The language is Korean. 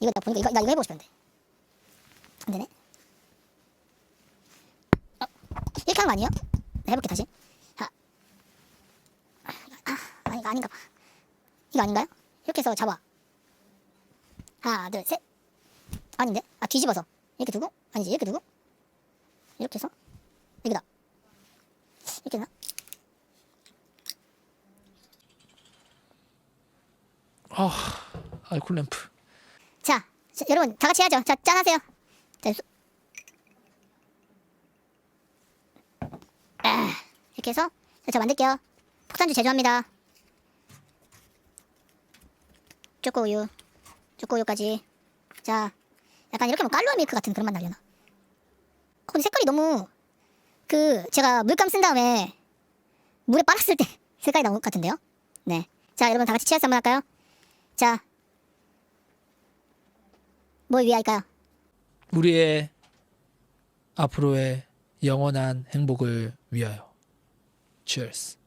이거 나 보니까 이거 나 이거 해보고 싶었는데 안 되네. 어, 이렇게 하는 거 아니에요? 나 해볼게 다시. 아, 아, 아 이거 아닌가 봐. 이거 아닌가요? 이렇게 해서 잡아. 하나, 둘, 셋. 아닌데? 아 뒤집어서 이렇게 두고 아니지 이렇게 두고 이렇게 해서 여기다 이렇게 나 아, 알콜 램프. 자, 자, 여러분 다 같이 해야죠. 자, 짠하세요. 자, 수... 아, 이렇게 해서 자, 저 만들게요. 폭탄주 제조합니다. 초코 우유, 초코 우유까지. 자, 약간 이렇게 뭐 깔로아 밀크 같은 그런 맛 나려나? 어, 근데 색깔이 너무 그 제가 물감 쓴 다음에 물에 빨았을 때 색깔이 나온 것 같은데요? 네. 자, 여러분 다 같이 치아스 한번 할까요? 자, 뭘 위할까요? 우리의 앞으로의 영원한 행복을 위하여. Cheers.